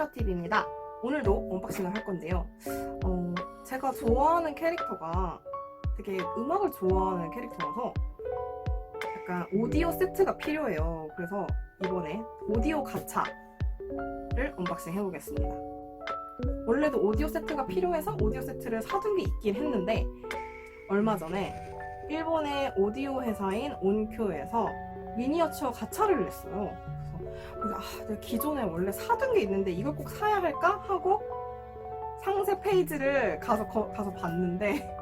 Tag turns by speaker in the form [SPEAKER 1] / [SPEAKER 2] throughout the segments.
[SPEAKER 1] 슈가TV입니다. 오늘도 언박싱을 할 건데요. 어, 제가 좋아하는 캐릭터가 되게 음악을 좋아하는 캐릭터라서 약간 오디오 세트가 필요해요. 그래서 이번에 오디오 가차를 언박싱 해보겠습니다. 원래도 오디오 세트가 필요해서 오디오 세트를 사둔 게 있긴 했는데 얼마 전에 일본의 오디오 회사인 온큐에서 미니어처 가차를 냈어요. 그래서 아, 내가 기존에 원래 사둔 게 있는데 이걸 꼭 사야 할까 하고 상세 페이지를 가서 거- 가서 봤는데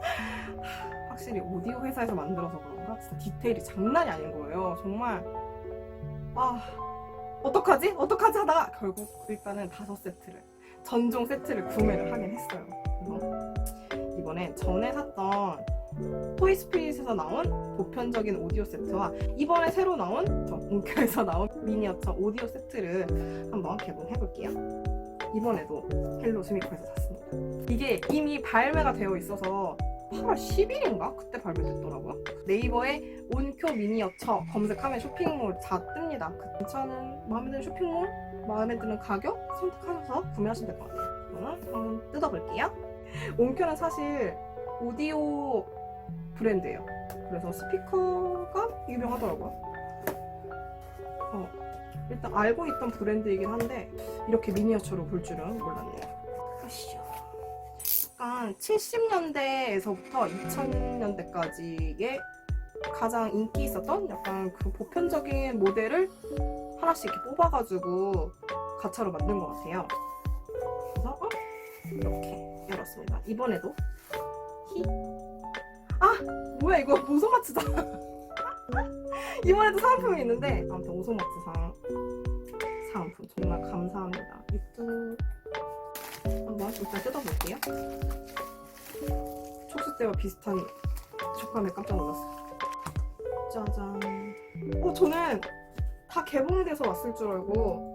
[SPEAKER 1] 확실히 오디오 회사에서 만들어서 그런가 진짜 디테일이 장난이 아닌 거예요. 정말 아 어떡하지? 어떡하지 하다가 결국 일단은 다섯 세트를 전종 세트를 구매를 하긴 했어요. 그래서 이번에 전에 샀던 토이스피릿에서 나온 보편적인 오디오 세트와 이번에 새로 나온 저 온큐에서 나온 미니어처 오디오 세트를 한번 개봉해볼게요. 이번에도 헬로 스미커에서 샀습니다. 이게 이미 발매가 되어 있어서 8월 10일인가? 그때 발매됐더라고요. 네이버에 온큐 미니어처 검색하면 쇼핑몰 다 뜹니다. 그 괜찮은 마음에 드는 쇼핑몰, 마음에 드는 가격 선택하셔서 구매하시면 될 것 같아요. 그러면 한번 뜯어볼게요. 온큐는 사실 오디오 브랜드예요. 그래서 스피커가 유명하더라고요. 어, 일단 알고 있던 브랜드이긴 한데 이렇게 미니어처로 볼 줄은 몰랐네요. 아시죠? 약간 70년대에서부터 2000년대까지의 가장 인기 있었던 약간 그 보편적인 모델을 하나씩 이렇게 뽑아가지고 가차로 만든 것 같아요. 그래서 어? 이렇게 열었습니다. 이번에도 히 아 뭐야 이거 오소마츠다. 이번에도 사은품이 있는데 아무튼 오소마츠상 사은품 정말 감사합니다. 입도 한번 일단 뜯어볼게요. 촉수 때와 비슷한 촉감에 깜짝 놀랐어요. 짜잔. 어 저는 다 개봉이 돼서 왔을 줄 알고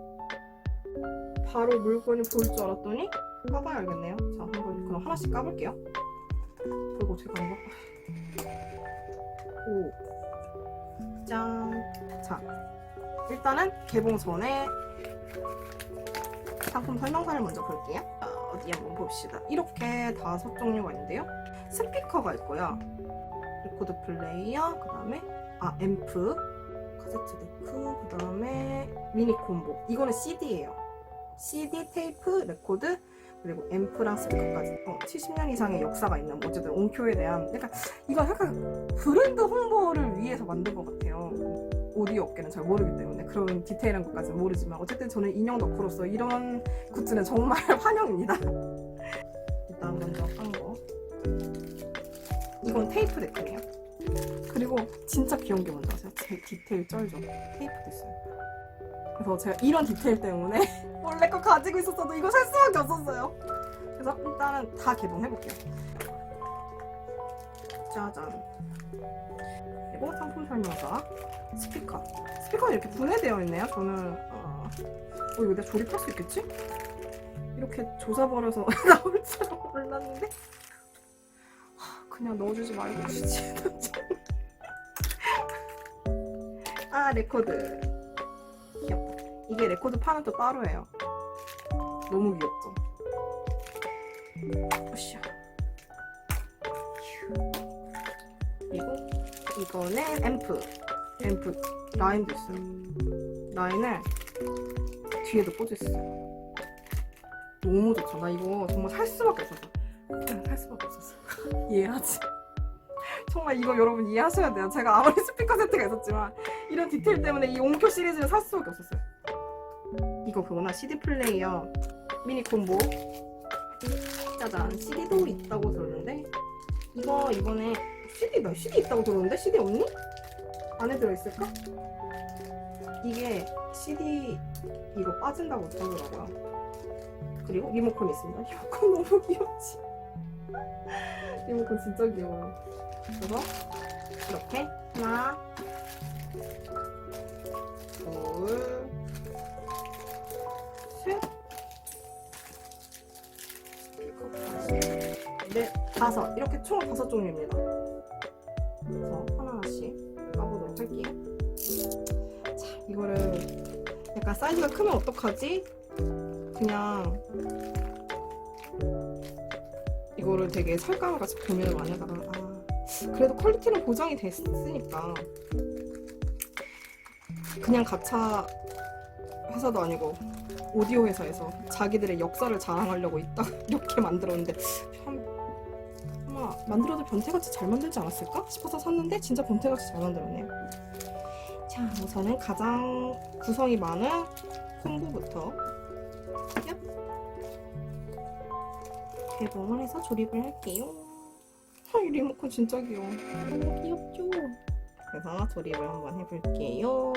[SPEAKER 1] 바로 물건이 보일 줄 알았더니 까봐야 알겠네요. 자 한번 그럼 하나씩 까볼게요. 그리고 제가 이거 오. 짠. 자, 일단은 개봉 전에 상품 설명서를 먼저 볼게요. 어, 어디 한번 봅시다. 이렇게 다섯 종류가 있는데요. 스피커가 있고요. 레코드 플레이어, 그 다음에 아 앰프, 카세트 데크, 그 다음에 미니 콤보. 이거는 CD예요. CD, 테이프, 레코드, 그리고 앰프랑 스피커까지 어, 70년 이상의 역사가 있는 뭐 어쨌든 온큐에 대한 약간 이거 약간 브랜드 홍보를 위해서 만든 것 같아요. 오디오 업계는 잘 모르기 때문에 그런 디테일한 것까지는 모르지만 어쨌든 저는 인형 덕후로서 이런 굿즈는 정말 환영입니다. 일단 먼저 깐 거. 이건 테이프 데크예요. 그리고 진짜 귀여운 게 뭔지 아세요? 제 디테일 쩔죠? 테이프도 있어요. 그래서 제가 이런 디테일 때문에 원래 거 가지고 있었어도 이거 살 수밖에 없었어요. 그래서 일단은 다 개봉해볼게요. 짜잔. 그리고 상품 설명서, 스피커. 스피커는 이렇게 분해되어 있네요. 저는 어, 어 이거 내가 조립할 수 있겠지? 이렇게 조사버려서 나올 줄은 몰랐는데 하, 그냥 넣어주지 말고 주지. 아 레코드. 이게 레코드 판은 또 따로예요. 너무 귀엽죠? 으쌰. 휴. 그리고 이거는 앰프. 앰프 라인도 있어요. 라인을 뒤에도 꽂혀 있어요. 너무 좋죠. 나 이거 정말 살 수밖에 없었어. 살 수밖에 없었어. 이해하지? 정말 이거 여러분 이해하셔야 돼요. 제가 아무리 스피커 세트가 있었지만 이런 디테일 때문에 이 옹표 시리즈를 살 수밖에 없었어요. 이거 그거나 CD 플레이어 미니 콤보. 짜잔. CD도 있다고 들었는데? 이거 이번에 CD 나 CD 있다고 들었는데? CD 없니? 안에 들어있을까? 이게 CD 이거 빠진다고 그러더라고요. 그리고 리모컨이 있습니다. 리모컨 너무 귀엽지? 리모컨 진짜 귀여워요. 그래서 이렇게 하나 다섯. 이렇게 총 다섯 종류입니다. 그래서 하나하나씩 까보도록 할게요. 자, 이거를 약간 사이즈가 크면 어떡하지? 그냥 이거를 되게 설감을 같이 고민을 많이 하다가 아, 그래도 퀄리티는 보장이 됐으니까 그냥 가차 회사도 아니고 오디오 회사에서 자기들의 역사를 자랑하려고 있다 이렇게 만들었는데 만들어도 변태같이 잘 만들지 않았을까 싶어서 샀는데 진짜 변태같이 잘 만들었네요. 자 우선은 가장 구성이 많은 콤보부터 얍. 개봉을 해서 조립을 할게요. 아, 이 리모컨 진짜 귀여워. 너무 귀엽죠? 그래서 조립을 한번 해볼게요.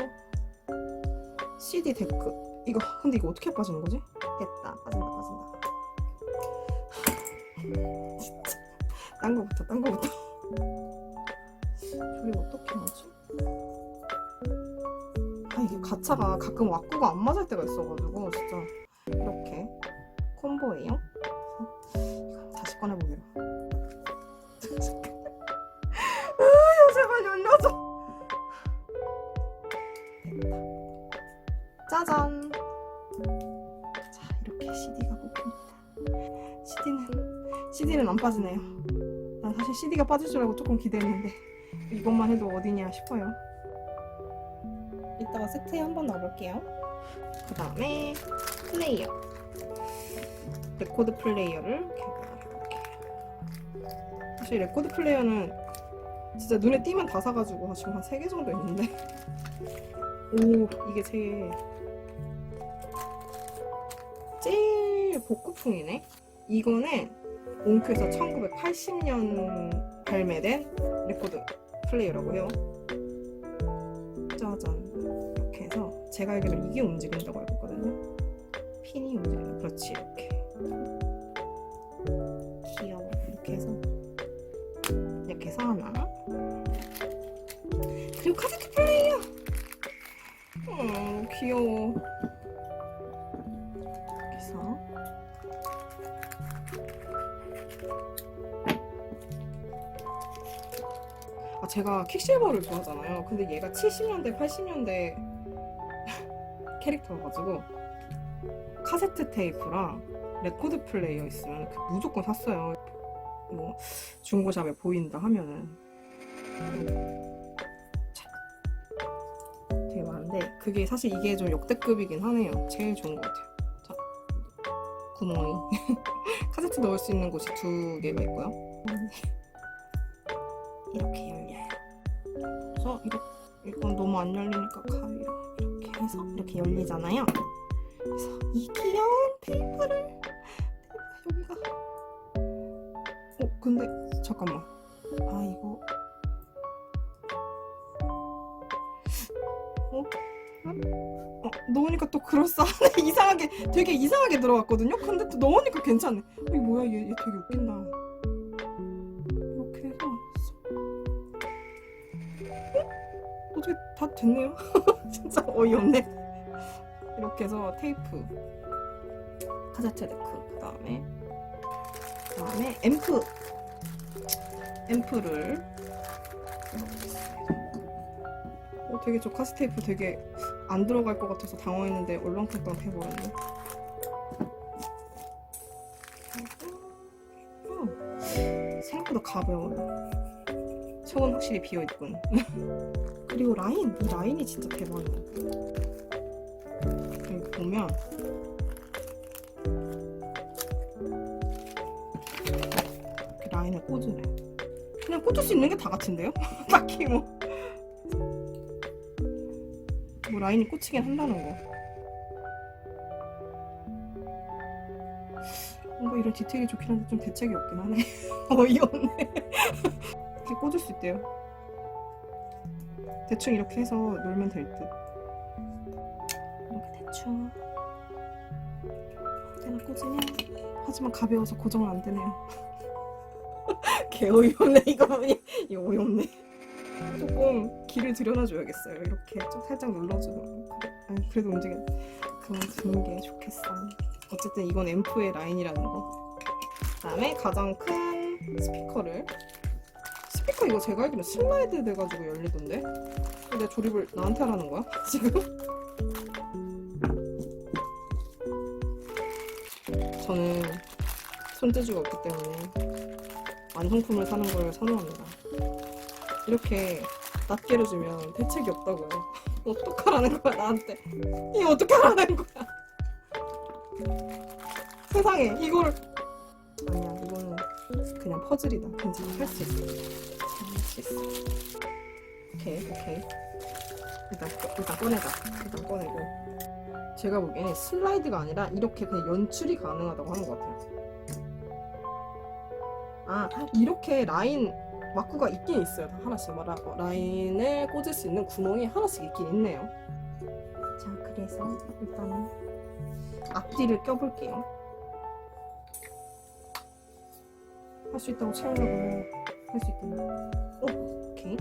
[SPEAKER 1] CD 데크. 이거 근데 이거 어떻게 빠지는 거지? 됐다. 빠진다 빠진다. 딴 거부터 딴 거부터. 조립 어떻게 하지? 아 이게 가차가 가끔 왁구가 안 맞을 때가 있어가지고 진짜 이렇게 콤보예요. 다시 꺼내보기로. 으, 제발 열려줘. 됐다. 짜잔. 자 이렇게 CD가 뽑힙니다. CD는 CD는 안 빠지네요. 난 사실 CD가 빠질 줄 알고 조금 기대했는데 이것만 해도 어디냐 싶어요. 이따가 세트에 한번 넣어볼게요. 그 다음에 플레이어. 레코드 플레이어를 개봉해볼게요. 사실 레코드 플레이어는 진짜 눈에 띄면 다 사가지고 지금 한 3개 정도 있는데 오 이게 제일 제일 복고풍이네 이거는 옹크에서 1980년 발매된 레코드 플레이어라고 해요. 짜잔. 이렇게 해서 제가 알기로 이게 움직인다고 알고 있거든요. 핀이 움직이는 그렇지 이렇게. 귀여워. 이렇게 해서. 이렇게 해서 하나. 그리고 카세트 플레이어 어 귀여워. 이렇게 해서 아 제가 퀵실버를 좋아하잖아요 근데 얘가 70년대 80년대 캐릭터여가지고 카세트 테이프랑 레코드 플레이어 있으면 그 무조건 샀어요. 뭐 중고샵에 보인다 하면은 참, 되게 많은데 그게 사실 이게 좀 역대급이긴 하네요. 제일 좋은 것 같아요. 자 구멍이 카세트 넣을 수 있는 곳이 두 개가 있고요. 이렇게 열려요. 그래서 이거 이건 너무 안 열리니까 가위로 이렇게 해서 이렇게 열리잖아요. 그래서 이 귀여운 테이프를 테이프 여기가 어 근데 잠깐만 아 이거 넣으니까 또 그럴싸하네 이상하게 되게 이상하게 들어갔거든요? 근데 또 넣으니까 괜찮네. 어, 이게 뭐야? 얘, 얘 되게 웃긴다. 이렇게 해서. 어? 어떻게 다 됐네요? 진짜 어이없네. 이렇게 해서 테이프. 카세트 데크. 그 다음에 그 다음에 앰프. 앰프를. 어, 되게 저 카세트 테이프 되게 안 들어갈 것 같아서 당황했는데 얼렁뚱땅 해버렸네 음, 생각보다 가벼워요 속은 확실히 비어있군 그리고 라인 이 라인이 진짜 대박이야 여기 보면 라인을 꽂으래. 그냥 꽂을 수 있는 게 다 같은데요? 딱히 뭐. 라인이 꽂히긴 한다는 거. 뭔가 이런 디테일이 좋긴 한데 좀 대책이 없긴 하네. 어이없네. 이렇게 꽂을 수 있대요. 대충 이렇게 해서 놀면 될 듯. 이렇게 대충 때나 꽂으면 하지만 가벼워서 고정은 안 되네요 개 어이없네 이거 보니 이거 어이없네 조금 길을 들여놔줘야겠어요. 이렇게 좀 살짝 눌러주고. 아니, 그래도 움직여. 그만 두는 게 좋겠어 어쨌든 이건 앰프의 라인이라는 거. 그다음에 가장 큰 스피커를. 스피커 이거 제가 알기로 슬라이드 돼가지고 열리던데? 근데 조립을 나한테 하라는 거야 지금? 손재주가 없기 때문에 완성품을 사는 걸 선호합니다. 이렇게 낱개를 주면 대책이 없다고요. 어떡하라는 거야 나한테? 이거 어떻게 하라는 거야? 세상에 이걸 아니야 이거는 그냥 퍼즐이다. 괜찮아 할수 있어. 할수 있어. 오케이 오케이. 일단 일단 꺼내자. 일단 꺼내고. 제가 보기엔 슬라이드가 아니라 이렇게 그냥 연출이 가능하다고 하는 것 같아요. 아 이렇게 라인 막구가 있긴 있어요. 다 하나씩 말하 라인을 꽂을 수 있는 구멍이 하나씩 있긴 있네요. 자 그래서 일단은 앞뒤를 껴볼게요. 할 수 있다고 채우려고 할 수 있겠나? 오 오케이.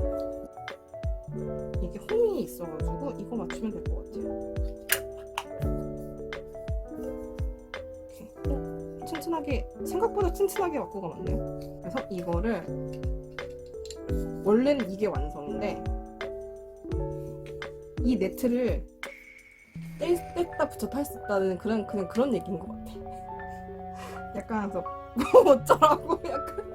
[SPEAKER 1] 이게 홈이 있어가지고 이거 맞추면 될 것 같아요. 오케이. 어, 튼튼하게 생각보다 튼튼하게 막구가 많네요. 그래서 이거를 원래는 이게 완성인데 이 네트를 뗄, 뗐다 붙였다 할 수 있다는 그런 그냥 그런 얘기인 것 같아. 약간 그래서 뭐 어쩌라고 약간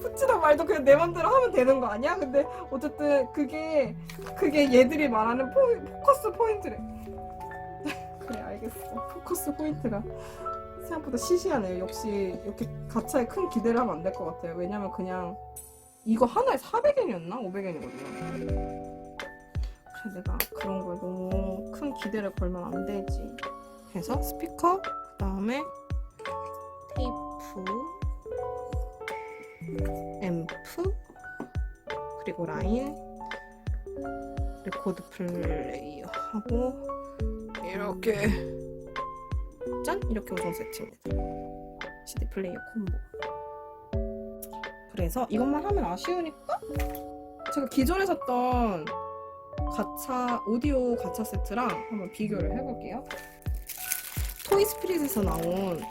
[SPEAKER 1] 붙이다 말도 그냥 내 맘대로 하면 되는 거 아니야? 근데 어쨌든 그게 그게 얘들이 말하는 포, 포커스 포인트래. 그래 알겠어. 포커스 포인트가 생각보다 시시하네요. 역시 이렇게 가차에 큰 기대를 하면 안 될 것 같아요. 왜냐면 그냥 이거 하나에 400엔이었나? 500엔이거든요. 그래서 내가 그런 거에 너무 큰 기대를 걸면 안 되지. 그래서 스피커, 그 다음에 테이프, 앰프, 그리고 라인, 레코드 플레이어 하고 이렇게 짠! 이렇게 우선 세팅입니다. CD 플레이어 콤보. 그래서 이것만 하면 아쉬우니까 제가 기존에 샀던 가차 오디오 가차 세트랑 한번 비교를 해볼게요. 토이 스피릿에서 나온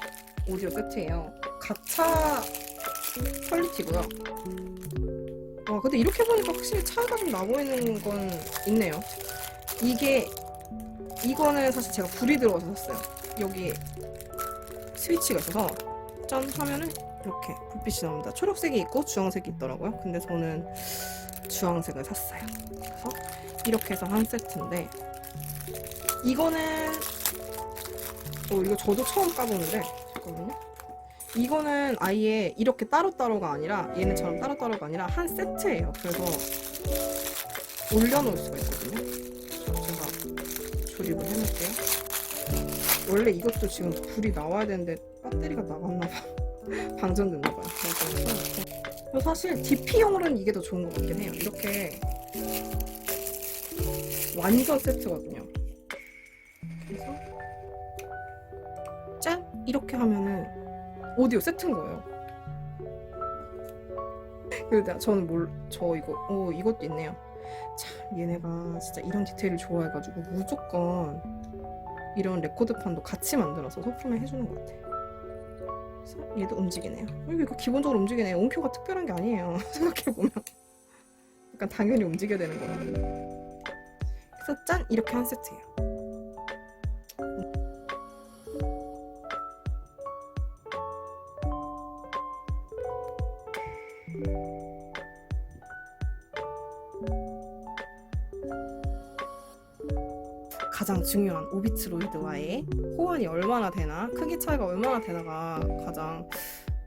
[SPEAKER 1] 오디오 세트예요. 가차 퀄리티고요. 와 근데 이렇게 보니까 확실히 차이가 좀나 보이는 건 있네요. 이게 이거는 사실 제가 불이 들어와서 샀어요. 여기 스위치가 있어서 짠 하면은 이렇게 불빛이 나옵니다. 초록색이 있고 주황색이 있더라고요. 근데 저는 주황색을 샀어요. 그래서 이렇게 해서 한 세트인데 이거는 어 이거 저도 처음 까보는데 잠깐만요. 이거는 아예 이렇게 따로따로가 아니라 얘네처럼 따로따로가 아니라 한 세트예요. 그래서 올려놓을 수가 있거든요. 제가 조립을 해놓을게요. 원래 이것도 지금 불이 나와야 되는데 배터리가 나갔나 봐. 방전됐나 봐요. 그래서 사실 DP용으로는 이게 더 좋은 것 같긴 해요. 이렇게 완전 세트거든요. 그래서 짠 이렇게 하면은 오디오 세트인 거예요. 그래서 저는 뭘 저 이거 오 이것도 있네요. 참 얘네가 진짜 이런 디테일을 좋아해가지고 무조건 이런 레코드판도 같이 만들어서 소품에 해주는 것 같아. 그래서 얘도 움직이네요. 이거 이거 기본적으로 움직이네요. 온표가 특별한 게 아니에요. 생각해보면. 약간 당연히 움직여야 되는 거라. 그래서 짠! 이렇게 한 세트예요. 중요한 오비트로이드와의 호환이 얼마나 되나 크기 차이가 얼마나 되나가 가장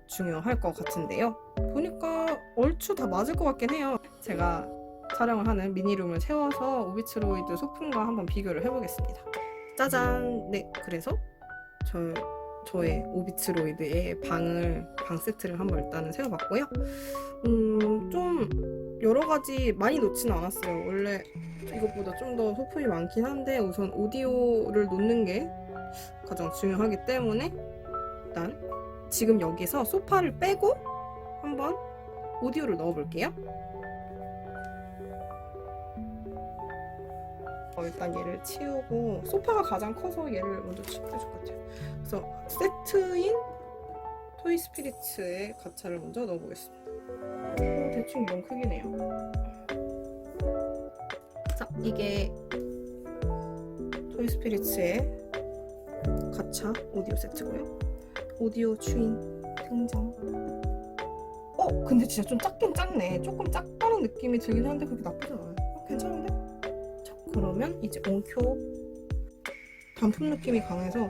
[SPEAKER 1] 중요할 것 같은데요. 보니까 얼추 다 맞을 것 같긴 해요. 제가 촬영을 하는 미니룸을 세워서 오비트로이드 소품과 한번 비교를 해보겠습니다. 짜잔! 네 그래서 저, 저의 오비트로이드의 방을 방 세트를 한번 일단은 세워봤고요. 음, 좀 여러 가지 많이 놓지는 않았어요 원래 이것보다 좀 더 소품이 많긴 한데 우선 오디오를 놓는 게 가장 중요하기 때문에 일단 지금 여기서 소파를 빼고 한번 오디오를 넣어볼게요. 어, 일단 얘를 치우고 소파가 가장 커서 얘를 먼저 치워줄 것 같아요. 그래서 세트인 토이 스피리츠의 가차를 먼저 넣어보겠습니다. 어, 대충 이런 크기네요. 자, 이게 토이 스피리츠의 가차 오디오 세트고요. 오디오 추인 등장. 어, 근데 진짜 좀 작긴 작네. 조금 작다는 느낌이 들긴 하는데 그렇게 나쁘지 않아요. 어, 괜찮은데? 자, 그러면 이제 온쿄 단품 느낌이 강해서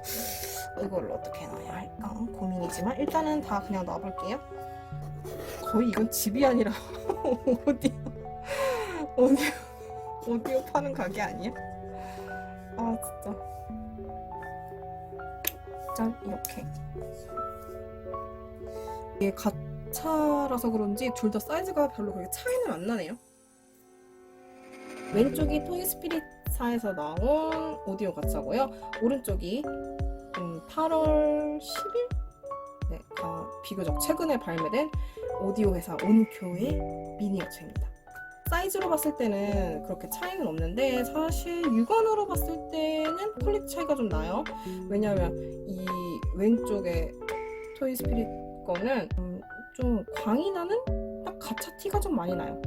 [SPEAKER 1] 이걸 어떻게 놔야 할까 고민이지만 일단은 다 그냥 놔볼게요. 거의 이건 집이 아니라 오디오 오디오 오디오 파는 가게 아니야? 아 진짜. 짠 이렇게. 이게 가차라서 그런지 둘 다 사이즈가 별로 그렇게 차이는 안 나네요. 왼쪽이 토이 스피릿사에서 나온 오디오 가차고요. 오른쪽이 음, 8월 10일? 비교적 최근에 발매된 오디오 회사 온쿄의 미니어처입니다. 사이즈로 봤을 때는 그렇게 차이는 없는데 사실 육안으로 봤을 때는 퀄리티 차이가 좀 나요. 왜냐하면 이 왼쪽에 토이 스피릿 거는 음, 좀 광이 나는 딱 가차 티가 좀 많이 나요.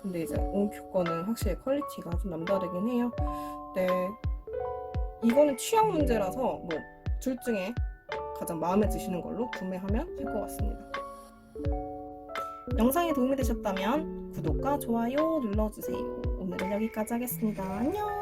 [SPEAKER 1] 근데 이제 온큐 거는 확실히 퀄리티가 좀 남다르긴 해요. 네, 이거는 취향 문제라서 뭐 둘 중에 가장 마음에 드시는 걸로 구매하면 될 것 같습니다. 영상이 도움이 되셨다면 구독과 좋아요 눌러주세요. 오늘은 여기까지 하겠습니다. 안녕!